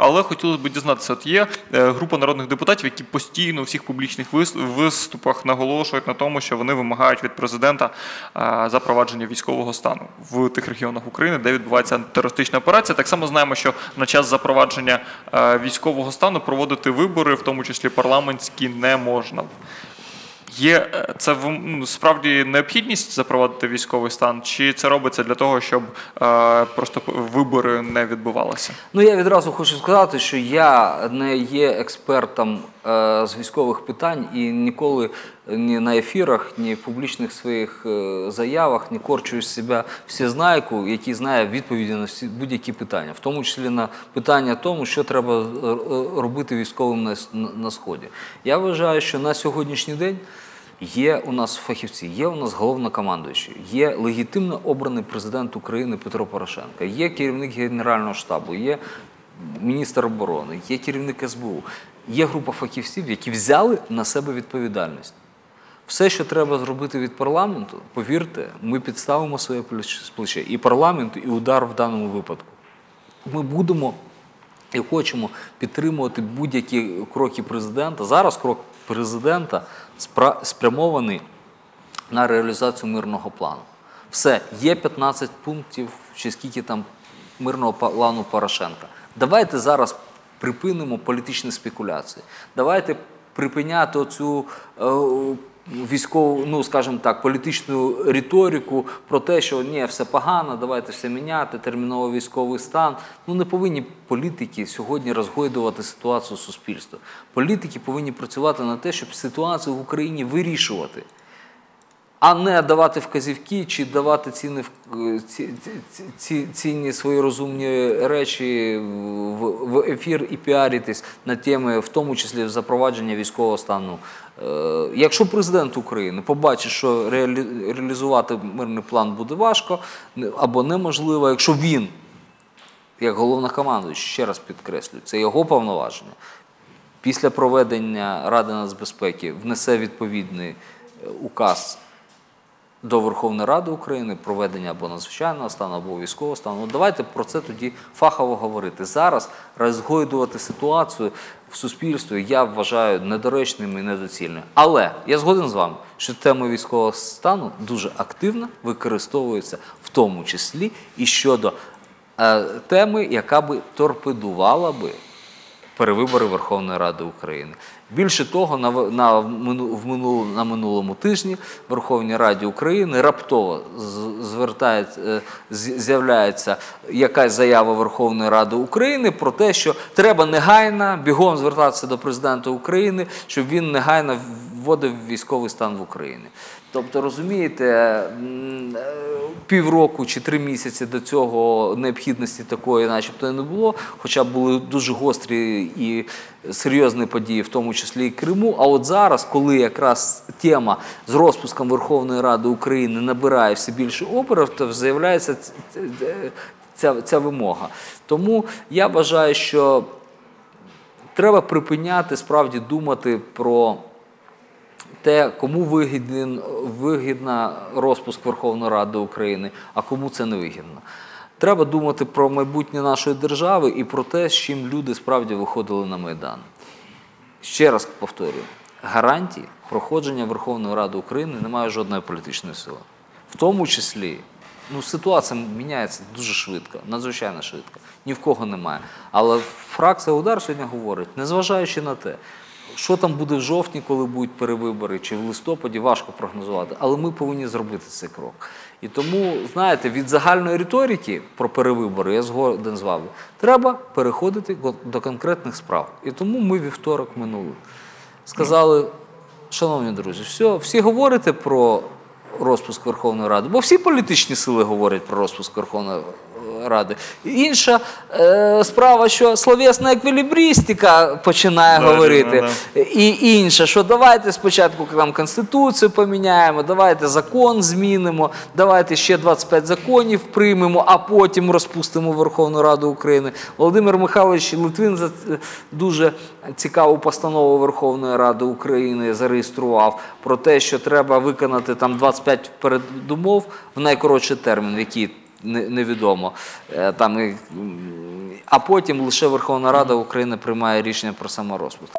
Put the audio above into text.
Але хотілося б дізнатися, от є е, група народних депутатів, які постійно у всіх публічних вис- виступах наголошують на тому, що вони вимагають від президента запровадження військового стану в тих регіонах України, де відбувається антитерористична операція. Так само знаємо, що на час запровадження е, військового стану проводити вибори, в тому числі парламентські, не можна. Є е, це ну, справді необхідність запровадити військовий стан, чи це робиться для того, щоб е, просто вибори не відбувалися? Ну я відразу хочу сказати, що я не є експертом з військових питань і ніколи ні на ефірах, ні в публічних своїх е, заявах не корчую з себе всезнайку, який знає відповіді на всі будь-які питання, в тому числі на питання тому, що треба е, е, робити військовим на, сході. Я вважаю, що на сьогоднішній день. Є у нас фахівці, є у нас головнокомандуючий, є легітимно обраний президент України Петро Порошенко, є керівник Генерального штабу, є міністр оборони, є керівник СБУ, є група фахівців, які взяли на себе відповідальність. Все, що треба зробити від парламенту, повірте, ми підставимо своє плеч- плече і парламенту, і удар в даному випадку. Ми будемо і хочемо підтримувати будь-які кроки президента. Зараз крок президента спрямований на реалізацію мирного плану. Все, є 15 пунктів, чи скільки там мирного плану Порошенка. Давайте зараз припинимо політичні спекуляції. Давайте припиняти оцю е, військову, ну скажімо так, політичну риторику про те, що ні, все погано, давайте все міняти, терміново військовий стан. Ну не повинні політики сьогодні розгойдувати ситуацію суспільства. Політики повинні працювати на те, щоб ситуацію в Україні вирішувати а не давати вказівки чи давати ціни, в- ці, ці, ці, цінні свої розумні речі в, в ефір і піаритись на теми, в тому числі запровадження військового стану. Е, якщо президент України побачить, що реалі, реалізувати мирний план буде важко або неможливо, якщо він, як головнокомандуючий, ще раз підкреслюю, це його повноваження, після проведення Ради нацбезпеки внесе відповідний е, указ до Верховної Ради України проведення або надзвичайного стану, або військового стану. Ну, давайте про це тоді фахово говорити. Зараз розгойдувати ситуацію в суспільстві я вважаю недоречним і недоцільним. Але я згоден з вами, що тема військового стану дуже активно використовується в тому числі і щодо е, теми, яка би торпедувала би перевибори Верховної Ради України. Більше того, на, на, в минул, на минулому тижні Верховній Раді України раптово е, з'являється якась заява Верховної Ради України про те, що треба негайно бігом звертатися до президента України, щоб він негайно вводив військовий стан в Україні. Тобто, розумієте, е, півроку чи три місяці до цього необхідності такої, начебто, не було, хоча були дуже гострі і серйозні події, в тому числі і Криму. А от зараз, коли якраз тема з розпуском Верховної Ради України набирає все більше обертів, з'являється ц- ц- ця, ця вимога. Тому я вважаю, що треба припиняти справді думати про те, кому вигіден, вигідна розпуск Верховної Ради України, а кому це не вигідно. Треба думати про майбутнє нашої держави і про те, з чим люди справді виходили на Майдан. Ще раз повторюю, гарантій проходження Верховної Ради України немає жодної політичної сили. В тому числі, ну, ситуація міняється дуже швидко, надзвичайно швидко. Ні в кого немає. Але фракція удар сьогодні говорить, незважаючи на те, що там буде в жовтні, коли будуть перевибори, чи в листопаді, важко прогнозувати. Але ми повинні зробити цей крок. І тому, знаєте, від загальної риторики про перевибори, я згоден з вами, треба переходити до конкретних справ. І тому ми вівторок минули. Сказали, шановні друзі, все, всі говорите про розпуск Верховної Ради, бо всі політичні сили говорять про розпуск Верховної Ради. Інша е, справа, що словесна еквілібристика починає Да, говорити. да, да. І інше, що давайте спочатку там Конституцію поміняємо, давайте закон змінимо, давайте ще 25 законів приймемо, а потім розпустимо Верховну Раду України. Володимир Михайлович Литвин за дуже цікаву постанову Верховної Ради України зареєстрував про те, що треба виконати там 25 передумов в найкоротший термін, в який невідомо. Е, Там а потім лише Верховна Рада України приймає рішення про саморозпуск.